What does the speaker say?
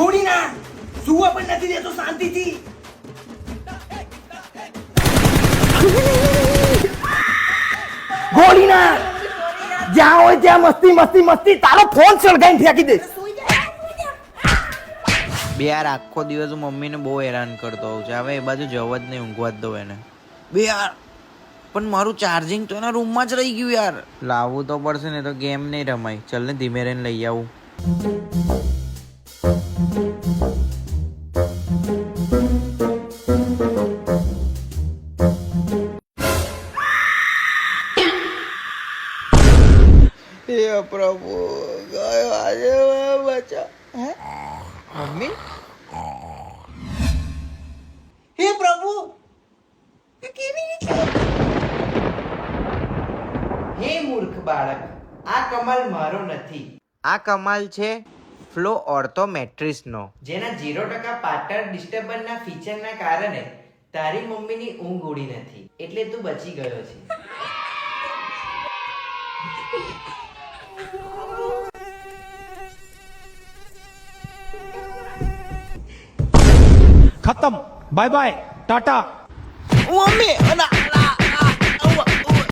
સુવા પણ નથી દેતો શાંતિથી. ગોળી ના. જ્યાં હોય ત્યાં મસ્તી મસ્તી મસ્તી. તારો ફોન સળગાઈને ફેંકી દે. બે યાર આખો દિવસ હું મમ્મીને બહુ હેરાન કરતો હોઉં છું. હવે એ બાજુ જવા જ નહીં ઊંઘવા જ દઉં એને. બે યાર પણ મારું ચાર્જિંગ તો એના રૂમમાં જ રહી ગયું યાર. લાવવું તો પડશે ને તો ગેમ નહીં રમાય. ચાલ ને ધીમે રહીને લઈ આવું. પ્રભુ ગયો આજે બચા મમ્મી? હે પ્રભુ હે મૂર્ખ બાળક આ કમાલ મારો નથી. આ કમાલ છે ફ્લો ઓર્થોમેટ્રિસનો જેના ઝીરો ટકા પાર્ટર ડિસ્ટર્બન્સના ફીચરના કારણે તારી મમ્મીની ઊંઘ ઉડી નથી. એટલે તું બચી ગયો છે. ખતમ. Bye bye. ટાટા. મમ્મી